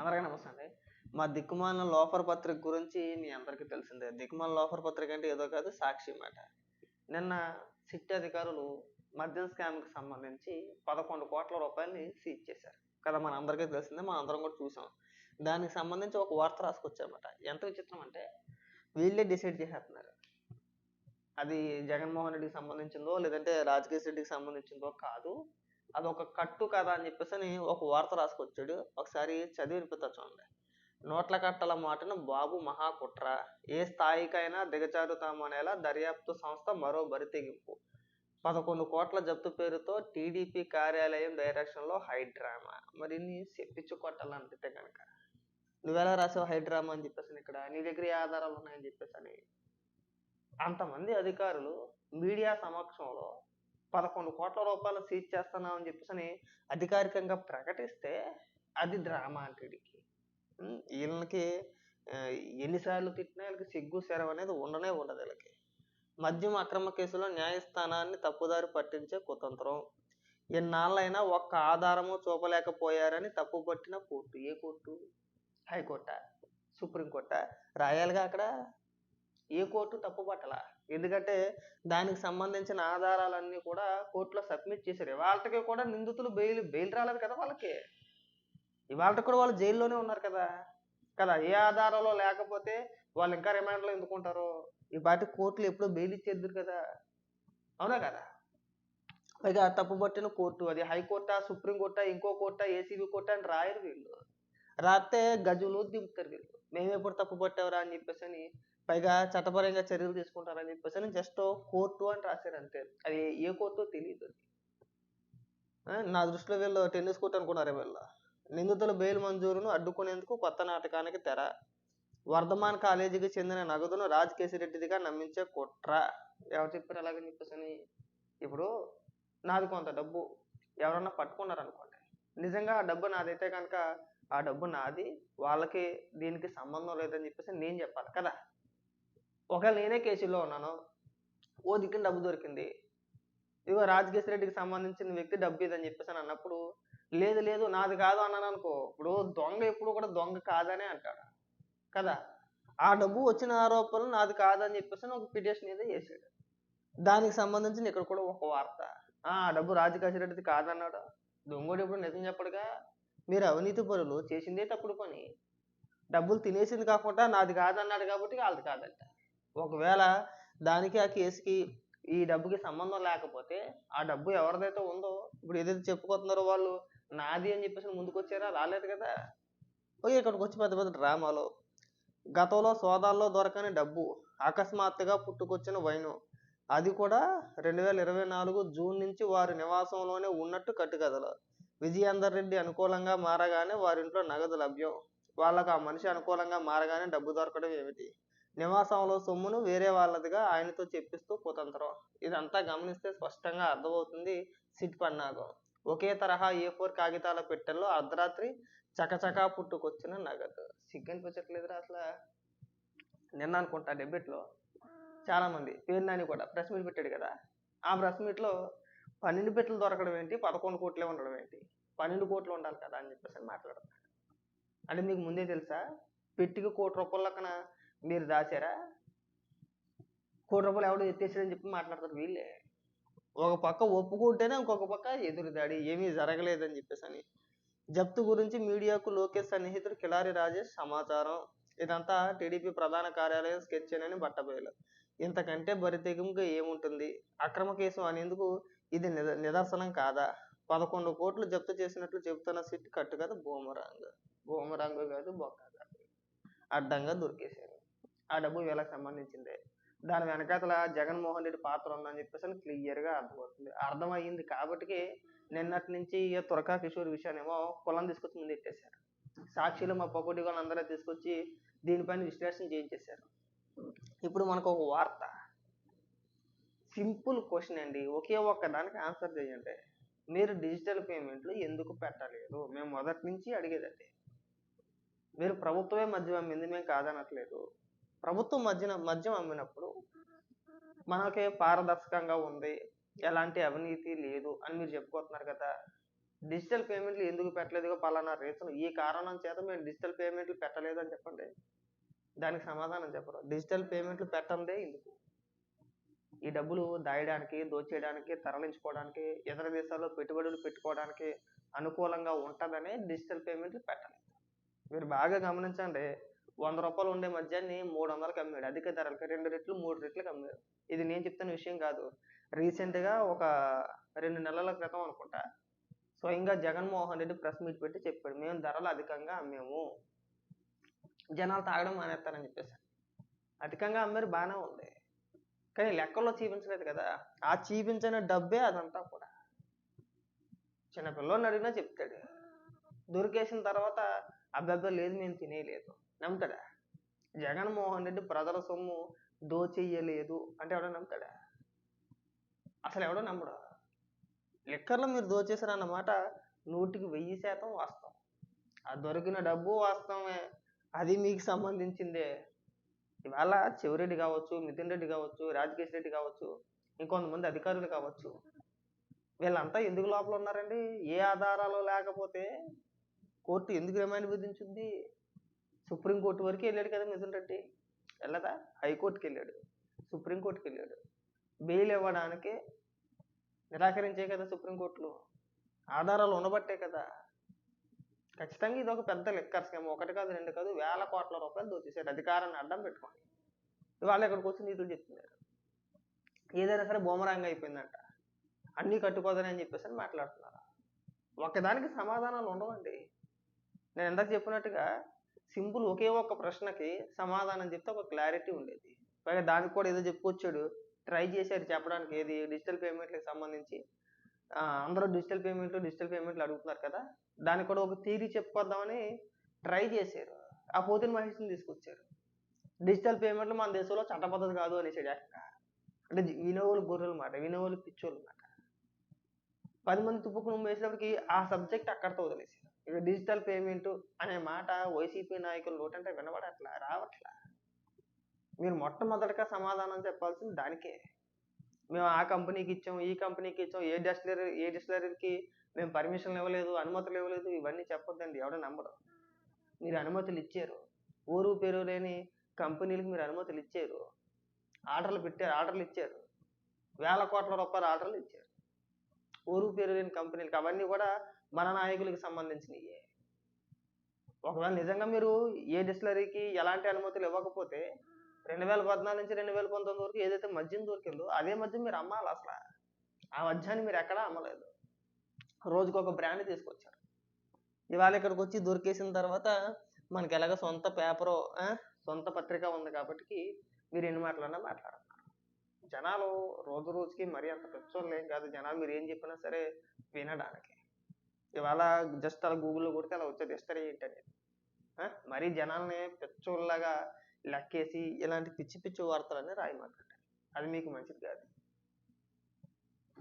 అందరికీ నమస్తే మా దిక్కుమాలిన లోఫర్ పత్రిక గురించి మీ అందరికీ తెలిసిందే. దిక్కుమాల లోఫర్ పత్రిక అంటే ఏదో కాదు సాక్షి మాట. నిన్న సిట్ అధికారులు మద్యం స్కామ్కి సంబంధించి పదకొండు కోట్ల రూపాయలని సీజ్ చేశారు. కదా మన అందరికీ తెలిసిందే మనం అందరం కూడా చూసాం. దానికి సంబంధించి ఒక వార్త రాసుకొచ్చామట ఎంత విచిత్రం అంటే వీళ్ళే డిసైడ్ చేసేస్తున్నారు. అది జగన్మోహన్ రెడ్డికి సంబంధించిందో లేదంటే రాజకీయ రెడ్డికి సంబంధించిందో కాదు. అది ఒక కట్టు కథ అని చెప్పేసి అని ఒక వార్త రాసుకొచ్చాడు. ఒకసారి చదివి వినిపిస్తా చూడండి. నోట్ల కట్టల మాటను బాబు మహాకుట్ర. ఏ స్థాయికైనా దిగజారుతామనేలా దర్యాప్తు సంస్థ మరో బరితెగింపు. పదకొండు కోట్ల జప్తు పేరుతో టీడీపీ కార్యాలయం డైరెక్షన్లో హైడ్రామా. మరి ఇన్ని చెప్పించు కొట్టాలంటే కనుక నువ్వెలా రాసావు హైడ్రామా అని చెప్పేసి ఇక్కడ నీ దగ్గర ఆధారాలు ఉన్నాయని చెప్పేసి అని. అంతమంది అధికారులు మీడియా సమక్షంలో పదకొండు కోట్ల రూపాయలు సీజ్ చేస్తున్నామని చెప్పేసి అధికారికంగా ప్రకటిస్తే అది డ్రామా అంటడికి వీళ్ళకి ఎన్నిసార్లు తిట్టినా వీళ్ళకి సిగ్గు శరం అనేది ఉండనే ఉండదు వీళ్ళకి. మద్యం అక్రమ కేసులో న్యాయస్థానాన్ని తప్పుదారి పట్టించే కుతంత్రం. ఎన్నాళ్ళైనా ఒక్క ఆధారము చూపలేకపోయారని తప్పు పట్టిన కోర్టు. ఏ కోర్టు? హైకోర్టా? సుప్రీంకోర్టా? రాయాలిగా అక్కడ? ఏ కోర్టు తప్పు పట్టల ఎందుకంటే దానికి సంబంధించిన ఆధారాలన్నీ కూడా కోర్టులో సబ్మిట్ చేశారు. వాళ్ళకి కూడా నిందితులు బెయిల్ బెయిల్ రాలేదు కదా వాళ్ళకి? ఇవాళ కూడా వాళ్ళు జైల్లోనే ఉన్నారు కదా? కదా ఏ ఆధారాలు లేకపోతే వాళ్ళు ఇంకా రిమాండ్లో ఎందుకుంటారు ఈ పాటి కోర్టులు ఎప్పుడో బెయిల్ ఇచ్చేద్దరు కదా? అవునా కదా? పైగా తప్పుపట్టిన కోర్టు అది హైకోర్టా సుప్రీంకోర్టా ఇంకో కోర్టా ఏసీబీ కోర్టా అని రాయరు వీళ్ళు. రాస్తే గజులు దింపుతారు వీళ్ళు. మేము ఎప్పుడు తప్పు పట్టావురా అని చెప్పేసి అని పైగా చట్టపరంగా చర్యలు తీసుకుంటారని చెప్పేసి అని జస్ట్ కోర్టు అని రాశారు అంతే అది ఏ కోర్టు తెలియదు అది. నా దృష్టిలో వీళ్ళు టెన్నిస్ కోర్టు అనుకున్నారు వీళ్ళు. నిందితుల బెయిల్ మంజూరును అడ్డుకునేందుకు కొత్త నాటకానికి తెర. వర్ధమాన్ కాలేజీకి చెందిన నగదును రాజ్ కేసిరెడ్డిదిగా నమ్మించే కుట్ర. ఎవరు చెప్పారు అలాగని చెప్పేసి ఇప్పుడు నాది కొంత డబ్బు. ఎవరన్నా పట్టుకున్నారు అనుకోండి నిజంగా ఆ డబ్బు నాదైతే కనుక ఆ డబ్బు నాది. వాళ్ళకి దీనికి సంబంధం లేదని చెప్పేసి నేను చెప్పాలి కదా. ఒకవేళ నేనే కేసులో ఉన్నాను ఓ దిక్కున డబ్బు దొరికింది ఇదిగో రాజకేశ్వర రెడ్డికి సంబంధించిన వ్యక్తి డబ్బు ఇదని చెప్పేసి అని అన్నప్పుడు లేదు లేదు నాది కాదు అన్నాను అనుకో ఇప్పుడు దొంగ ఎప్పుడు కూడా దొంగ కాదనే అంటాడు. కదా? ఆ డబ్బు వచ్చిన ఆరోపణలు నాది కాదని చెప్పేసి అని ఒక పిటిషన్ ఏదో చేశాడు. దానికి సంబంధించిన ఇక్కడ కూడా ఒక వార్త. ఆ ఆ డబ్బు రాజకేశ్వర రెడ్డిది కాదన్నాడు. దొంగడు ఇప్పుడు నిజం చెప్పడుగా? మీరు అవినీతి పరులు చేసిందే తప్పుడు పని. డబ్బులు తినేసింది కాకుండా నాది కాదన్నాడు కాబట్టి వాళ్ళది కాదంట. ఒకవేళ దానికి ఆ కేసుకి ఈ డబ్బుకి సంబంధం లేకపోతే ఆ డబ్బు ఎవరిదైతే ఉందో ఇప్పుడు ఏదైతే చెప్పుకుంటున్నారో వాళ్ళు నాది అని చెప్పేసి ముందుకు వచ్చారా రాలేదు కదా? పోయి ఇక్కడికి వచ్చి పెద్ద పెద్ద డ్రామాలు. గతంలో సోదాల్లో దొరకని డబ్బు అకస్మాత్తుగా పుట్టుకొచ్చిన వైను. అది కూడా రెండు వేల ఇరవై నాలుగు జూన్ నుంచి వారి నివాసంలోనే ఉన్నట్టు కట్టుకథలు. విజయేందర్ రెడ్డి అనుకూలంగా మారగానే వారింట్లో నగదు లభ్యం. వాళ్ళకు ఆ మనిషి అనుకూలంగా మారగానే డబ్బు దొరకడం ఏమిటి? నివాసంలో సొమ్మును వేరే వాళ్ళదిగా ఆయనతో చెప్పిస్తూ కుతంత్రం ఇదంతా గమనిస్తే స్పష్టంగా అర్థమవుతుంది సిట్ పన్నాగం. ఒకే తరహా ఏ ఫోర్ కాగితాల పెట్టెల్లో అర్ధరాత్రి చకచకా పుట్టుకొచ్చిన నగదు. సిగ్గనిపించట్లేదురా అసలు. నిన్న అనుకుంటా డెబిట్లో. చాలామంది పేరు నాని కూడా ప్రెస్ మీట్ పెట్టాడు కదా. ఆ ప్రెస్ మీట్లో పన్నెండు పెట్టెలు దొరకడం ఏంటి? పదకొండు కోట్లే ఉండడం ఏంటి? పన్నెండు కోట్లు ఉండాలి కదా అని చెప్పేసి అని అంటే మీకు ముందే తెలుసా? పెట్టికి కోటి రూపాయల లెక్కన మీరు దాచారా? కోటి రూపాయలు ఎవడో ఎత్తేసాడని చెప్పి మాట్లాడతారు వీళ్ళే. ఒక పక్క ఒప్పుకుంటేనే ఇంకొక పక్క ఎదురు దాడి ఏమీ జరగలేదని చెప్పేసి అని. జప్తు గురించి మీడియాకు లోకేష్ సన్నిహితుడు కిలారి రాజేష్ సమాచారం. ఇదంతా టీడీపీ ప్రధాన కార్యాలయం స్కెచ్ అని బట్టబయలు. ఇంతకంటే బరితెగింపుగా ఏముంటుంది? అక్రమ కేసు అనేందుకు ఇది నిద నిదర్శనం కాదా? పదకొండు కోట్లు జప్తు చేసినట్లు చెబుతున్న సిట్ కట్టు కదా బూమరాంగ్. బూమరాంగ్ కాదు బొక్క అడ్డంగా దొరికేశారు. ఆ డబ్బు వీళ్ళకి సంబంధించిందే. దాని వెనకాతల జగన్మోహన్ రెడ్డి పాత్ర ఉందని చెప్పేసి క్లియర్గా అర్థమవుతుంది. అర్థమయ్యింది కాబట్టి నిన్నటి నుంచి ఈ తురకా కిషోర్ విషయాన్నేమో కులం తీసుకొచ్చి ముందు ఎట్టేశారు సాక్షులు మా పకోటి అందరూ తీసుకొచ్చి దీనిపైన విశ్లేషణ చేయించేశారు. ఇప్పుడు మనకు ఒక వార్త. సింపుల్ క్వశ్చన్ అండి. ఒకే ఒక్క దానికి ఆన్సర్ చేయండి. మీరు డిజిటల్ పేమెంట్లు ఎందుకు పెట్టలేదు? మేము మొదటి నుంచి అడిగేదండి. మీరు ప్రభుత్వమే మధ్య అమ్మింది మేము కాదనట్లేదు. ప్రభుత్వం మధ్యన మద్యం అమ్మినప్పుడు మనకి పారదర్శకంగా ఉంది. ఎలాంటి అవినీతి లేదు అని మీరు చెప్పుకుంటున్నారు కదా. డిజిటల్ పేమెంట్లు ఎందుకు పెట్టలేదు? పలానా రీజన్. ఈ కారణం చేత మేము డిజిటల్ పేమెంట్లు పెట్టలేదు అని చెప్పండి. దానికి సమాధానం చెప్పరు. డిజిటల్ పేమెంట్లు పెట్టందే ఎందుకు? ఈ డబ్బులు దాయడానికి దోచేయడానికి తరలించుకోవడానికి ఇతర దేశాల్లో పెట్టుబడులు పెట్టుకోవడానికి అనుకూలంగా ఉంటుందనే డిజిటల్ పేమెంట్లు పెట్టలేదు. మీరు బాగా గమనించండి. వంద రూపాయలు ఉండే మద్యాన్ని మూడు వందలకి అమ్మాడు అధిక ధరలకి రెండు రెట్లు మూడు రెట్లకి అమ్మాడు ఇది నేను చెప్తున్న విషయం కాదు. రీసెంట్గా ఒక రెండు నెలల క్రితం అనుకుంటా. స్వయంగా జగన్మోహన్ రెడ్డి ప్రెస్ మీట్ పెట్టి చెప్పాడు. మేము ధరలు అధికంగా అమ్మాము. జనాలు తాగడం మానేస్తారని చెప్పేసి. అధికంగా అమ్మారు బాగానే ఉంది. కానీ లెక్కల్లో చూపించలేదు కదా. ఆ చూపించిన డబ్బే అదంతా కూడా. చిన్న పిల్లోని అడిగినా చెప్తాడు. దొరికేసిన తర్వాత అబ్బాబ్బా లేదు మేము తినేయలేదు. నమ్ముతాడా? జగన్మోహన్ రెడ్డి ప్రజల సొమ్ము దోచేయలేదు అంటే ఎవడో నమ్ముతాడా? అసలు ఎవడో నమ్మడు. లెక్కర్లో మీరు దోచేశారన్నమాట నూటికి వెయ్యి శాతం వాస్తవం. ఆ దొరికిన డబ్బు వాస్తవమే. అది మీకు సంబంధించిందే. ఇవాళ చెవిరెడ్డి కావచ్చు నితిన్ రెడ్డి కావచ్చు రాజకేష్ రెడ్డి కావచ్చు ఇంకొంతమంది అధికారులు కావచ్చు. వీళ్ళంతా ఎందుకు లోపల ఉన్నారండి? ఏ ఆధారాలు లేకపోతే కోర్టు ఎందుకు రిమాండ్ విధించింది? సుప్రీంకోర్టు వరకు వెళ్ళాడు కదా మిథున్ రెడ్డి. వెళ్ళదా? హైకోర్టుకి వెళ్ళాడు సుప్రీంకోర్టుకి వెళ్ళాడు బెయిల్ ఇవ్వడానికి నిరాకరించే కదా సుప్రీంకోర్టులో. ఆధారాలు ఉండబట్టే కదా. ఖచ్చితంగా ఇది ఒక పెద్ద లెక్కర్ స్కామ్. ఒకటి కాదు రెండు కాదు వేల కోట్ల రూపాయలు దోచేశారు. అధికారాన్ని అడ్డం పెట్టుకోండి ఇవాళ ఇక్కడికి వచ్చి నీతులు చెప్తున్నారు. ఏదైనా సరే బోమరాంగ్ అయిపోయిందంట. అన్నీ కట్టుకోదని అని చెప్పేసి అని మాట్లాడుతున్నారు. ఒకదానికి సమాధానాలు ఉండవండి. నేను ఇందాక చెప్పినట్టుగా సింపుల్ ఒకే ఒక్క ప్రశ్నకి సమాధానం చెప్తే ఒక క్లారిటీ ఉండేది. పైగా దానికి కూడా ఏదో చెప్పుకొచ్చాడు ట్రై చేశారు చెప్పడానికి ఏది? డిజిటల్ పేమెంట్లకు సంబంధించి. అందరూ డిజిటల్ పేమెంట్లు డిజిటల్ పేమెంట్లు అడుగుతున్నారు కదా? దానికి కూడా ఒక థీరీ చెప్పుకొద్దామని ట్రై చేశారు. ఆ పోతిన మహేష్ని తీసుకొచ్చారు. డిజిటల్ పేమెంట్లు మన దేశంలో చట్టబద్ధత కాదు అనేసాడు ఏకంగా అంటే వినోవలు వినోవులు గొర్రెలు మాట వినోవులు పిచ్చోళ్ళు మాట పది మంది తుప్పుకు నువ్వు వేసేటప్పటికి ఆ సబ్జెక్ట్ అక్కడితో వదిలేసి ఇక డిజిటల్ పేమెంట్ అనే మాట వైసీపీ నాయకులు నోటంటే వినబడట్లా రావట్లా? మీరు మొట్టమొదటిగా సమాధానం చెప్పాల్సింది దానికే. మేము ఆ కంపెనీకి ఇచ్చాం ఈ కంపెనీకి ఇచ్చాం ఏ డిస్టిలరీ ఏ డిస్టిలరీకి మేము పర్మిషన్లు ఇవ్వలేదు అనుమతులు ఇవ్వలేదు ఇవన్నీ చెప్పొద్దండి ఎవడో నమ్మడు. మీరు అనుమతులు ఇచ్చారు. ఊరు పేరు లేని కంపెనీలకు మీరు అనుమతులు ఇచ్చారు. ఆర్డర్లు పెట్టారు ఆర్డర్లు ఇచ్చారు. వేల కోట్ల రూపాయల ఆర్డర్లు ఇచ్చారు. ఊరు పేరు లేని కంపెనీలకు అవన్నీ కూడా మన నాయకులకు సంబంధించినవి ఒకవేళ నిజంగా మీరు ఏ డిస్టిలరీకి ఎలాంటి అనుమతులు ఇవ్వకపోతే రెండు వేల పద్నాలుగు నుంచి రెండు వేల పంతొమ్మిది వరకు ఏదైతే మద్యం దొరికిందో అదే మద్యం మీరు అమ్మాలి అసలు. ఆ మద్యాన్ని మీరు ఎక్కడా అమ్మలేదు. రోజుకు ఒక బ్రాండ్ తీసుకొచ్చారు. ఇవాళ ఇక్కడికి వచ్చి దొరికేసిన తర్వాత మనకి ఎలాగ సొంత పేపరు సొంత పత్రిక ఉంది కాబట్టి మీరు ఎన్ని మాటలన్నా మాట్లాడుతున్నారు జనాలు రోజు రోజుకి మరీ అంత పెంచోళ్ళు ఏం కాదు. జనాలు మీరు ఏం చెప్పినా సరే వినడానికి. ఇవాళ జస్ట్ అలా గూగుల్లో కొడితే అలా వచ్చేది. హిస్టరీ ఏంటనేది. మరీ జనాల్ని పెచ్చోళ్ళలాగా లెక్కేసి ఇలాంటి పిచ్చి పిచ్చి వార్తలన్నీ రాయమాకండి అది మీకు మంచిది కాదు.